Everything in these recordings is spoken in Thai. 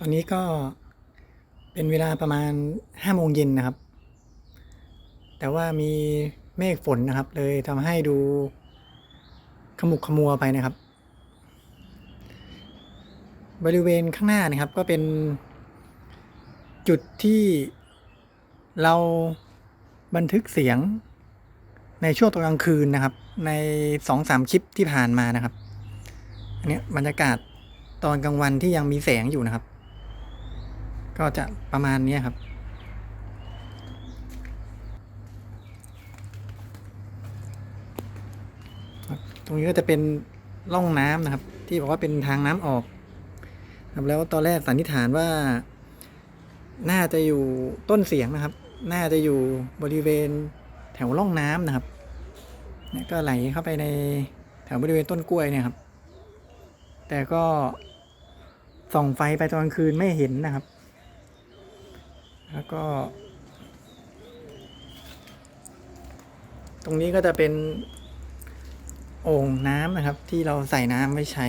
ตอนนี้ก็เป็นเวลาประมาณห้าโมงเย็นนะครับ แต่ว่ามีเมฆฝนนะครับ เลยทำให้ดูขมุกขมัวไปนะครับ บริเวณข้างหน้านะครับ ก็เป็นจุดที่เราบันทึกเสียงในช่วงตอนกลางคืนนะครับ ในสองสามคลิปที่ผ่านมานะครับ อันนี้บรรยากาศตอนกลางวันที่ยังมีแสงอยู่นะครับ ก็จะประมาณนี้ครับ ตรงนี้ก็จะเป็นร่องน้ำนะครับ ที่บอกว่าเป็นทางน้ำออก ครับแล้วตอนแรกสันนิษฐานว่า น่าจะอยู่ต้นเสียงนะครับ น่าจะอยู่บริเวณแถวร่องน้ำนะครับเนี่ยก็ไหลเข้าไปในแถวบริเวณต้นกล้วยเนี่ยครับ แต่ก็ส่องไฟไปตอนกลางคืนไม่เห็นนะครับ แล้วก็ ตรงนี้ก็จะเป็นโอ่งน้ำนะครับ ที่เราใส่น้ำไว้ใช้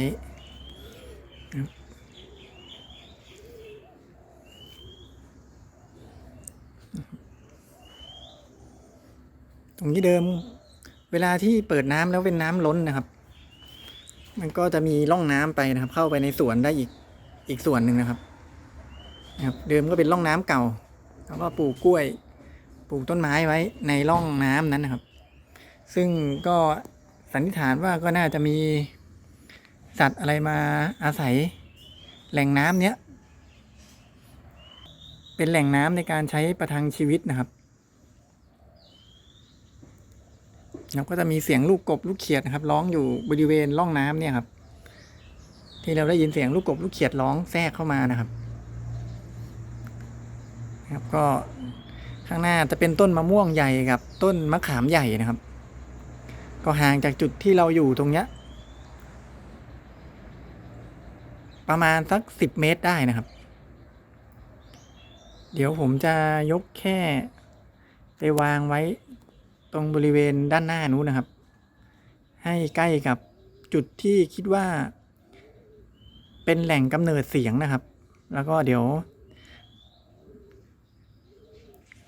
ตรงนี้เดิม เวลาที่เปิดน้ำแล้วเป็นน้ำล้นนะครับ มันก็จะมีร่องน้ำไปนะครับ เข้าไปในสวนได้อีกอีกส่วนหนึ่งนะครับนะครับ เดิมก็เป็นร่องน้ำเก่า แล้วก็ปลูกกล้วย ปลูกต้นไม้ไว้ในร่องน้ำนั้นนะครับ ซึ่งก็สันนิษฐานว่าก็น่าจะมีสัตว์อะไรมาอาศัยแหล่งน้ำเนี้ยเป็นแหล่งน้ำในการใช้ประทังชีวิตนะครับแล้วก็จะมีเสียงลูกกบลูกเขียดนะครับ ร้องอยู่บริเวณร่องน้ำเนี่ยครับ ที่เราได้ยินเสียงลูกกบลูกเขียดร้องแทรกเข้ามานะครับ ครับก็ข้างหน้าจะเป็นต้นมะม่วงใหญ่กับต้นมะขามใหญ่นะครับ ก็ห่างจากจุดที่เราอยู่ตรงเนี้ย ประมาณสักสิบเมตรได้นะครับ เดี๋ยวผมจะยกแค่ไปวางไว้ตรงบริเวณด้านหน้านู้นนะครับ ให้ใกล้กับจุดที่คิดว่า เป็นแหล่งกำเนิดเสียงนะครับ แล้วก็เดี๋ยว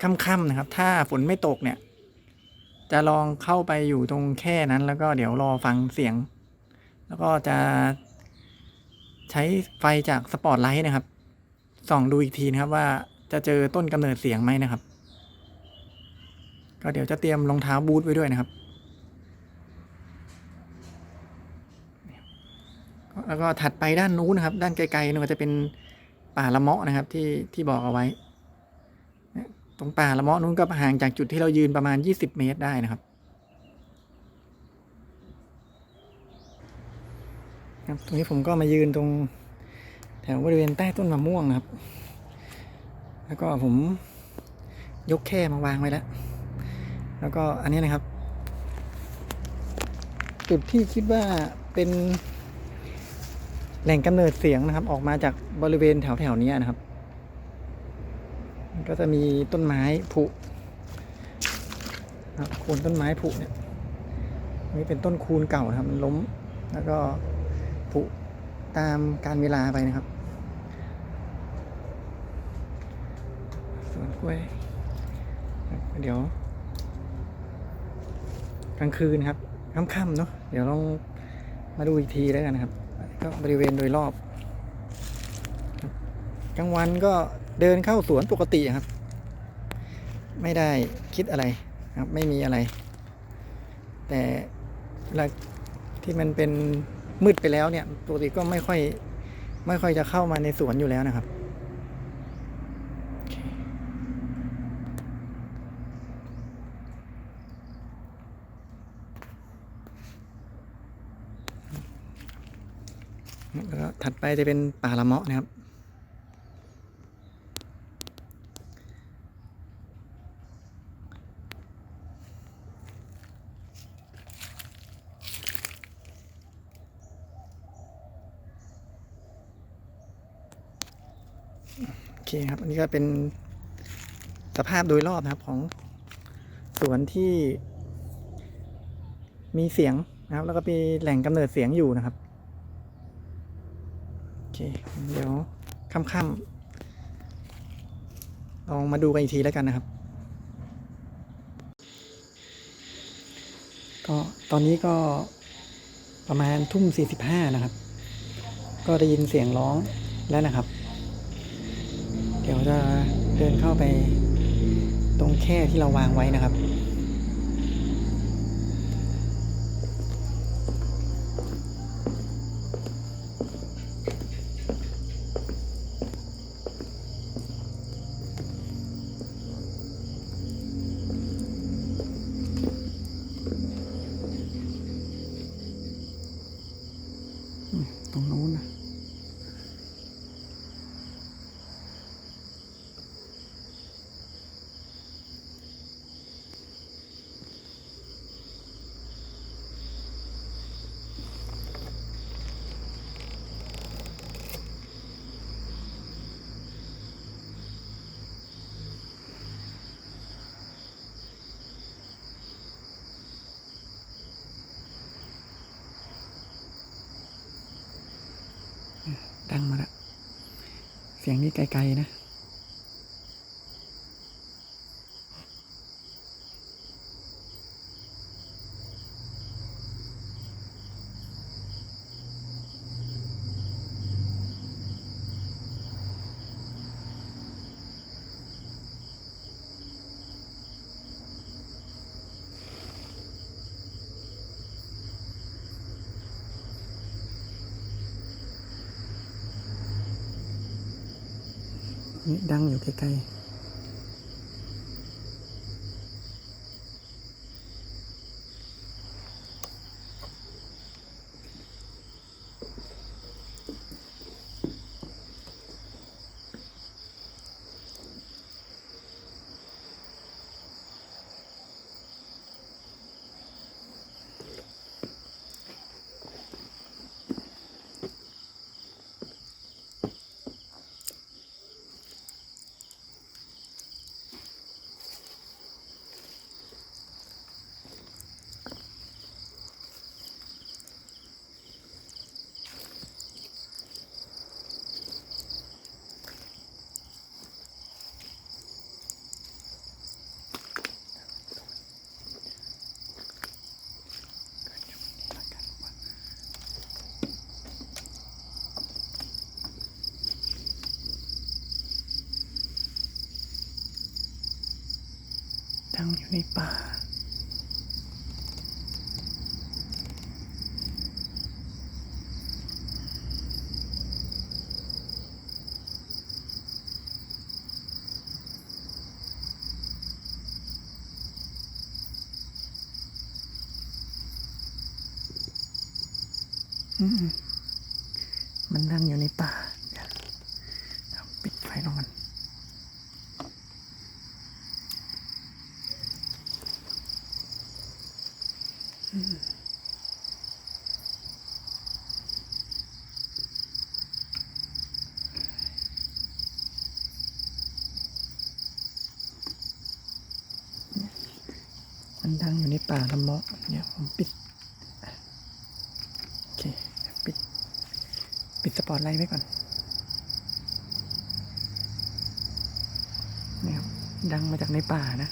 ค่ำๆนะครับ ถ้าฝนไม่ตกเนี่ย จะลองเข้าไปอยู่ตรงแค่นั้น แล้วก็เดี๋ยวรอฟังเสียง แล้วก็จะใช้ไฟจากสปอตไลท์นะครับ ส่องดูอีกทีนะครับว่าจะเจอต้นกำเนิดเสียงไหมนะครับ ก็เดี๋ยวจะเตรียมรองเท้าบูทไว้ด้วยนะครับ แล้วก็ถัดไปด้านนู้นนะครับ ด้านไกลๆนู่นก็จะเป็นป่าละเมาะนะครับ ที่ที่บอกเอาไว้ ตรงป่าละเมาะนู้นก็ห่างจากจุดที่เรายืนประมาณ 20 เมตรได้นะครับครับตรงนี้ผมก็มายืนตรงแถวบริเวณใต้ต้นมะม่วงนะครับ แล้วก็ผมยกแค่มาวางไว้แล้ว แล้วก็อันนี้นะครับ จุดที่คิดว่าเป็นแหล่งกำเนิดเสียงนะครับ ออกมาจากบริเวณแถวๆนี้นะครับ ก็จะมีต้นไม้ผุครับโคนต้นไม้ผุเนี่ยนี่เป็นต้นคูนเก่านะครับมันล้ม แล้วก็ผุตามการเวลาไปนะครับสวนกล้วย เดี๋ยวกลางคืนครับค่ำๆเนาะเดี๋ยวลองมาดูอีกทีแล้วกันนะครับ ก็บริเวณโดยรอบกลางวันก็ เดินเข้าสวนปกติครับ ไม่ได้คิดอะไรครับ ไม่มีอะไร แต่เวลาที่มันเป็นมืดไปแล้วเนี่ยปกติก็ไม่ค่อย ไม่ค่อยจะเข้ามาในสวนอยู่แล้วนะครับแล้วก็ถัดไปจะเป็นป่าละเมาะนะครับ เคครับอันนี้ก็เป็นสภาพโดยรอบนะครับของสวนที่มีเสียงนะครับ แล้วก็มีแหล่งกำเนิดเสียงอยู่นะครับโอเคเดี๋ยวค่ำๆลองมาดูกันอีกทีแล้วกันนะครับ ก็ตอนนี้ก็ประมาณทุ่มสี่สิบห้านะครับ ก็ได้ยินเสียงร้องแล้วนะครับ เดี๋ยวจะเดินเข้าไปตรงแค่ที่เราวางไว้นะครับ ดังมาละเสียงนี่ไกลๆนะ นี่ดังอยู่ไกลๆ ดังอยู่ในป่าอืมมันดังอยู่ในป่าปิดไฟลงกัน มัน ดังอยู่ในป่าละเมาะเนี่ยผมปิดโอเคปิด ปิดสปอตไลท์ไว้ก่อนนี่ครับดังมาจากในป่านะ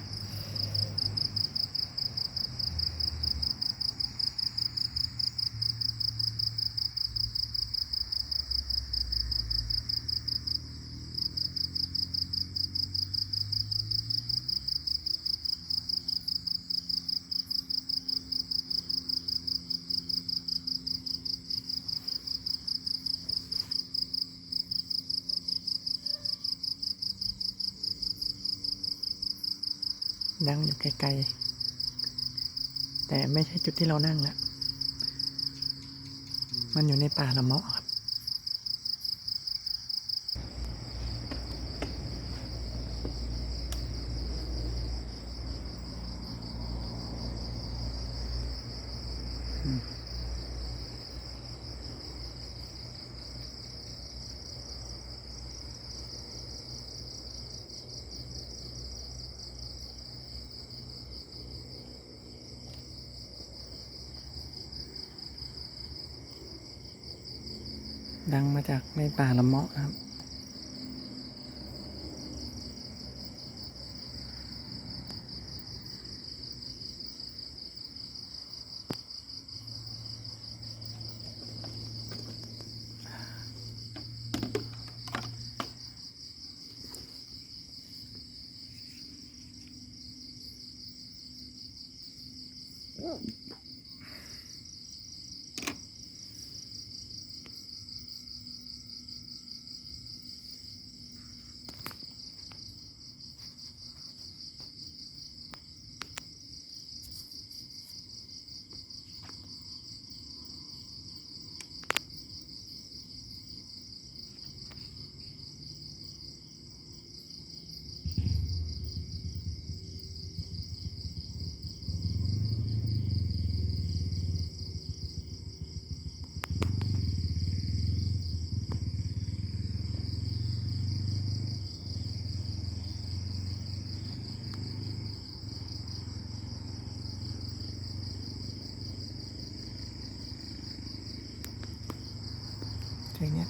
ดังอยู่ไกลๆ แต่ไม่ใช่จุดที่เรานั่งแล้วมันอยู่ในป่าละเมาะ ดังมาจากในป่าละเมาะครับ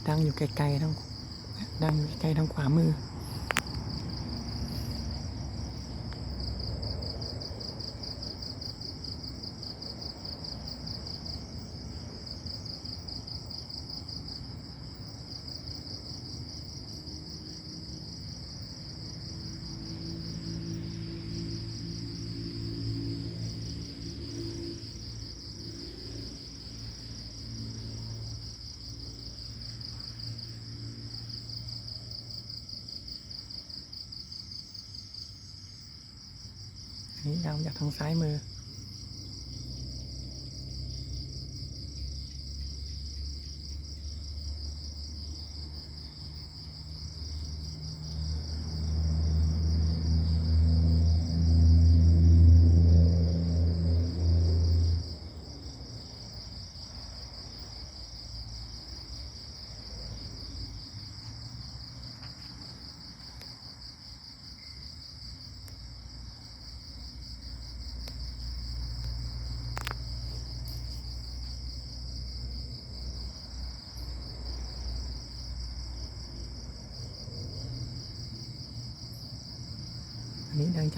ดังอยู่ไกลๆทางดังอยู่ไกลทางขวามือ นี่ดังจากทางซ้ายมือ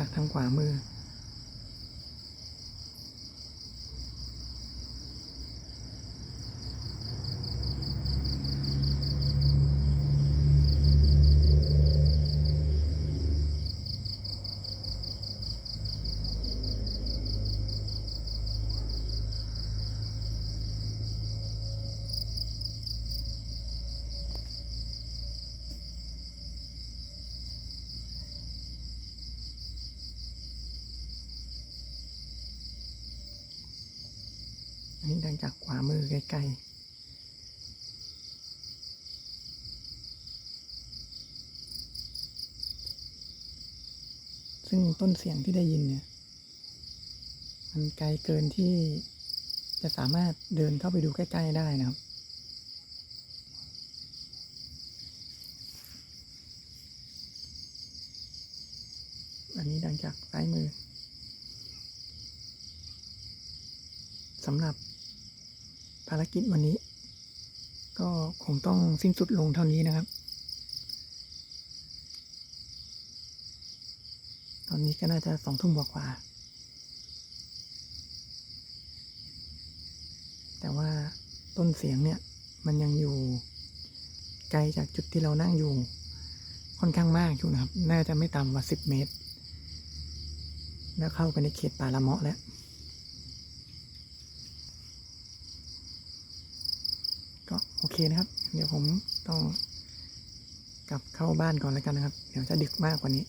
จากทางขวามือ อันนี้ดังจากขวามือไกลๆ ซึ่งต้นเสียงที่ได้ยินเนี่ย มันไกลเกินที่จะสามารถเดินเข้าไปดูใกล้ ๆ ได้นะครับอันนี้ดังจากซ้ายมือสำหรับ ภารกิจวันนี้ ก็คงต้องสิ้นสุดลงเท่านี้นะครับ ตอนนี้ก็น่าจะสองทุ่มกว่า แต่ว่าต้นเสียงเนี่ย มันยังอยู่ไกลจากจุดที่เรานั่งอยู่ค่อนข้างมากอยู่นะครับ น่าจะไม่ต่ำกว่าสิบเมตร แล้วเข้าไปในเขตป่าละเมาะแล้ว ก็โอเค นะครับ เดี๋ยวผมต้องกลับเข้าบ้านก่อนแล้วกันนะครับ เดี๋ยวจะดึกมากกว่านี้